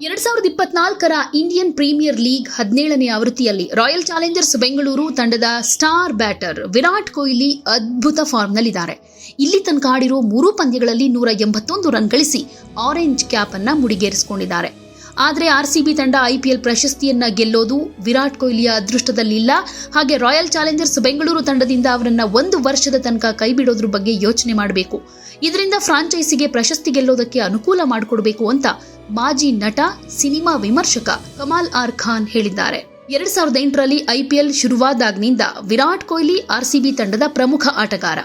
ಎರಡ್ ಸಾವಿರದ ಇಪ್ಪತ್ನಾಲ್ಕರ ಇಂಡಿಯನ್ ಪ್ರೀಮಿಯರ್ ಲೀಗ್ ಹದಿನೇಳನೇ ಆವೃತ್ತಿಯಲ್ಲಿ ರಾಯಲ್ ಚಾಲೆಂಜರ್ಸ್ ಬೆಂಗಳೂರು ತಂಡದ ಸ್ಟಾರ್ ಬ್ಯಾಟರ್ ವಿರಾಟ್ ಕೊಹ್ಲಿ ಅದ್ಭುತ ಫಾರ್ಮ್ನಲ್ಲಿದ್ದಾರೆ. ಇಲ್ಲಿ ತನಕ ಆಡಿರೋ ಮೂರು ಪಂದ್ಯಗಳಲ್ಲಿ ನೂರ ಎಂಬತ್ತೊಂದು ರನ್ ಗಳಿಸಿ ಆರೆಂಜ್ ಕ್ಯಾಪ್ ಅನ್ನ ಮುಡಿಗೇರಿಸಿಕೊಂಡಿದ್ದಾರೆ. ಆದರೆ ಆರ್ಸಿಬಿ ತಂಡ ಐಪಿಎಲ್ ಪ್ರಶಸ್ತಿಯನ್ನ ಗೆಲ್ಲೋದು ವಿರಾಟ್ ಕೊಹ್ಲಿಯ ಅದೃಷ್ಟದಲ್ಲಿಲ್ಲ. ಹಾಗೆ ರಾಯಲ್ ಚಾಲೆಂಜರ್ಸ್ ಬೆಂಗಳೂರು ತಂಡದಿಂದ ಅವರನ್ನ ಒಂದು ವರ್ಷದ ತನಕ ಕೈಬಿಡೋದ್ರ ಬಗ್ಗೆ ಯೋಚನೆ ಮಾಡಬೇಕು. ಇದರಿಂದ ಫ್ರಾಂಚೈಸಿಗೆ ಪ್ರಶಸ್ತಿ ಗೆಲ್ಲೋದಕ್ಕೆ ಅನುಕೂಲ ಮಾಡಿಕೊಡ್ಬೇಕು ಅಂತ ಮಾಜಿ ನಟ, ಸಿನಿಮಾ ವಿಮರ್ಶಕ ಕಮಾಲ್ ಆರ್ ಖಾನ್ ಹೇಳಿದ್ದಾರೆ. ಎರಡ್ ಸಾವಿರದ ಎಂಟರಲ್ಲಿ ಐಪಿಎಲ್ ಶುರುವಾದಾಗ್ನಿಂದ ವಿರಾಟ್ ಕೊಹ್ಲಿ ಆರ್ಸಿಬಿ ತಂಡದ ಪ್ರಮುಖ ಆಟಗಾರ.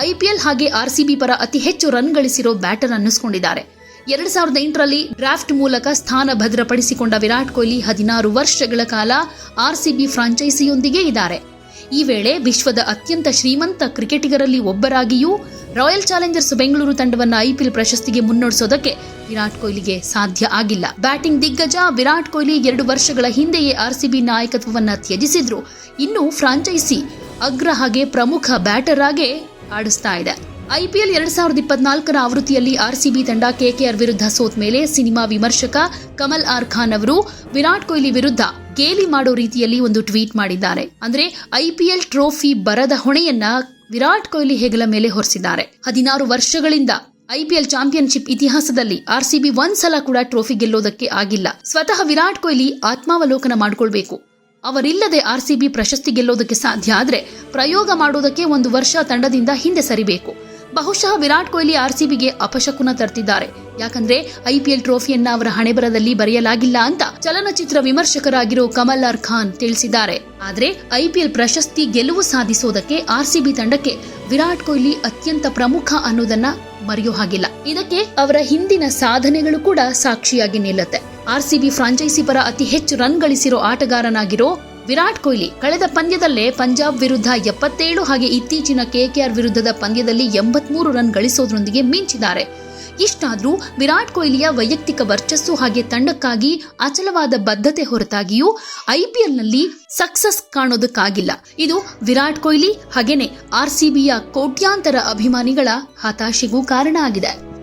ಐಪಿಎಲ್ ಹಾಗೆ ಆರ್ಸಿಬಿ ಪರ ಅತಿ ಹೆಚ್ಚು ರನ್ ಗಳಿಸಿರೋ ಬ್ಯಾಟರ್ ಅನ್ನಿಸ್ಕೊಂಡಿದ್ದಾರೆ. ಎರಡ್ ಸಾವಿರದ ಎಂಟರಲ್ಲಿ ಡ್ರಾಫ್ಟ್ ಮೂಲಕ ಸ್ಥಾನ ಭದ್ರಪಡಿಸಿಕೊಂಡ ವಿರಾಟ್ ಕೊಹ್ಲಿ ಹದಿನಾರು ವರ್ಷಗಳ ಕಾಲ ಆರ್ಸಿಬಿ ಫ್ರಾಂಚೈಸಿಯೊಂದಿಗೆ ಇದ್ದಾರೆ. ಈ ವೇಳೆ ವಿಶ್ವದ ಅತ್ಯಂತ ಶ್ರೀಮಂತ ಕ್ರಿಕೆಟಿಗರಲ್ಲಿ ಒಬ್ಬರಾಗಿಯೂ ರಾಯಲ್ ಚಾಲೆಂಜರ್ಸ್ ಬೆಂಗಳೂರು ತಂಡವನ್ನು ಐಪಿಎಲ್ ಪ್ರಶಸ್ತಿಗೆ ಮುನ್ನಡೆಸೋದಕ್ಕೆ ವಿರಾಟ್ ಕೊಹ್ಲಿಗೆ ಸಾಧ್ಯ ಆಗಿಲ್ಲ. ಬ್ಯಾಟಿಂಗ್ ದಿಗ್ಗಜ ವಿರಾಟ್ ಕೊಹ್ಲಿ ಎರಡು ವರ್ಷಗಳ ಹಿಂದೆಯೇ ಆರ್ಸಿಬಿ ನಾಯಕತ್ವವನ್ನು ತ್ಯಜಿಸಿದ್ರು. ಇನ್ನು ಫ್ರಾಂಚೈಸಿ ಅಗ್ರ ಹಾಗೆ ಪ್ರಮುಖ ಬ್ಯಾಟರ್ ಆಗೇ ಆಡಿಸ್ತಾ ಇದೆ. ಐಪಿಎಲ್ ಎರಡ್ ಸಾವಿರದ ಇಪ್ಪತ್ನಾಲ್ಕರ ಆವೃತ್ತಿಯಲ್ಲಿ ಆರ್ಸಿಬಿ ತಂಡ ಕೆಕೆಆರ್ ವಿರುದ್ಧ ಸೋತ್ ಮೇಲೆ ಸಿನಿಮಾ ವಿಮರ್ಶಕ ಕಮಲ್ ಆರ್ ಖಾನ್ ಅವರು ವಿರಾಟ್ ಕೊಹ್ಲಿ ವಿರುದ್ಧ ಗೇಲಿ ಮಾಡೋ ರೀತಿಯಲ್ಲಿ ಒಂದು ಟ್ವೀಟ್ ಮಾಡಿದ್ದಾರೆ. ಅಂದ್ರೆ ಐಪಿಎಲ್ ಟ್ರೋಫಿ ಬರದ ಹೊಣೆಯನ್ನ ವಿರಾಟ್ ಕೊಹ್ಲಿ ಹೆಗಲ ಮೇಲೆ ಹೊರಿಸಿದ್ದಾರೆ. ಹದಿನಾರು ವರ್ಷಗಳಿಂದ ಐಪಿಎಲ್ ಚಾಂಪಿಯನ್ಶಿಪ್ ಇತಿಹಾಸದಲ್ಲಿ ಆರ್ಸಿಬಿ ಒಂದ್ಸಲ ಕೂಡ ಟ್ರೋಫಿ ಗೆಲ್ಲೋದಕ್ಕೆ ಆಗಿಲ್ಲ. ಸ್ವತಃ ವಿರಾಟ್ ಕೊಹ್ಲಿ ಆತ್ಮಾವಲೋಕನ ಮಾಡಿಕೊಳ್ಬೇಕು. ಅವರಿಲ್ಲದೆ ಆರ್ಸಿಬಿ ಪ್ರಶಸ್ತಿ ಗೆಲ್ಲೋದಕ್ಕೆ ಸಾಧ್ಯ ಆದ್ರೆ ಪ್ರಯೋಗ ಮಾಡೋದಕ್ಕೆ ಒಂದು ವರ್ಷ ತಂಡದಿಂದ ಹಿಂದೆ ಸರಿಬೇಕು. ಬಹುಶಃ ವಿರಾಟ್ ಕೊಹ್ಲಿ ಆರ್ಸಿಬಿಗೆ ಅಪಶಕುನ ತರ್ತಿದ್ದಾರೆ. ಯಾಕಂದ್ರೆ ಐಪಿಎಲ್ ಟ್ರೋಫಿಯನ್ನ ಅವರ ಹಣೆಬರದಲ್ಲಿ ಬರೆಯಲಾಗಿಲ್ಲ ಅಂತ ಚಲನಚಿತ್ರ ವಿಮರ್ಶಕರಾಗಿರೋ ಕಮಲ್ ಆರ್ ಖಾನ್ ತಿಳಿಸಿದ್ದಾರೆ. ಆದ್ರೆ ಐಪಿಎಲ್ ಪ್ರಶಸ್ತಿ ಗೆಲುವು ಸಾಧಿಸೋದಕ್ಕೆ ಆರ್ಸಿಬಿ ತಂಡಕ್ಕೆ ವಿರಾಟ್ ಕೊಹ್ಲಿ ಅತ್ಯಂತ ಪ್ರಮುಖ ಅನ್ನೋದನ್ನ ಮರೆಯೋ ಹಾಗಿಲ್ಲ. ಇದಕ್ಕೆ ಅವರ ಹಿಂದಿನ ಸಾಧನೆಗಳು ಕೂಡ ಸಾಕ್ಷಿಯಾಗಿ ನಿಲ್ಲುತ್ತೆ. ಆರ್ಸಿಬಿ ಫ್ರಾಂಚೈಸಿ ಪರ ಅತಿ ಹೆಚ್ಚು ರನ್ ಗಳಿಸಿರೋ ಆಟಗಾರನಾಗಿರೋ ವಿರಾಟ್ ಕೊಹ್ಲಿ ಕಳೆದ ಪಂದ್ಯದಲ್ಲೇ ಪಂಜಾಬ್ ವಿರುದ್ಧ ಎಪ್ಪತ್ತೇಳು ಹಾಗೆ ಇತ್ತೀಚಿನ ಕೆಕೆಆರ್ ವಿರುದ್ಧದ ಪಂದ್ಯದಲ್ಲಿ ಎಂಬತ್ಮೂರು ರನ್ ಗಳಿಸೋದ್ರೊಂದಿಗೆ ಮಿಂಚಿದ್ದಾರೆ. ಇಷ್ಟಾದರೂ ವಿರಾಟ್ ಕೊಹ್ಲಿಯ ವೈಯಕ್ತಿಕ ವರ್ಚಸ್ಸು ಹಾಗೆ ತಂಡಕ್ಕಾಗಿ ಅಚಲವಾದ ಬದ್ಧತೆ ಹೊರತಾಗಿಯೂ ಐಪಿಎಲ್ನಲ್ಲಿ ಸಕ್ಸಸ್ ಕಾಣೋದಕ್ಕಾಗಿಲ್ಲ. ಇದು ವಿರಾಟ್ ಕೊಹ್ಲಿ, ಹಾಗೇನೆ ಆರ್ಸಿಬಿಯ ಕೋಟ್ಯಾಂತರ ಅಭಿಮಾನಿಗಳ ಹತಾಶೆಗೂ ಕಾರಣ ಆಗಿದೆ.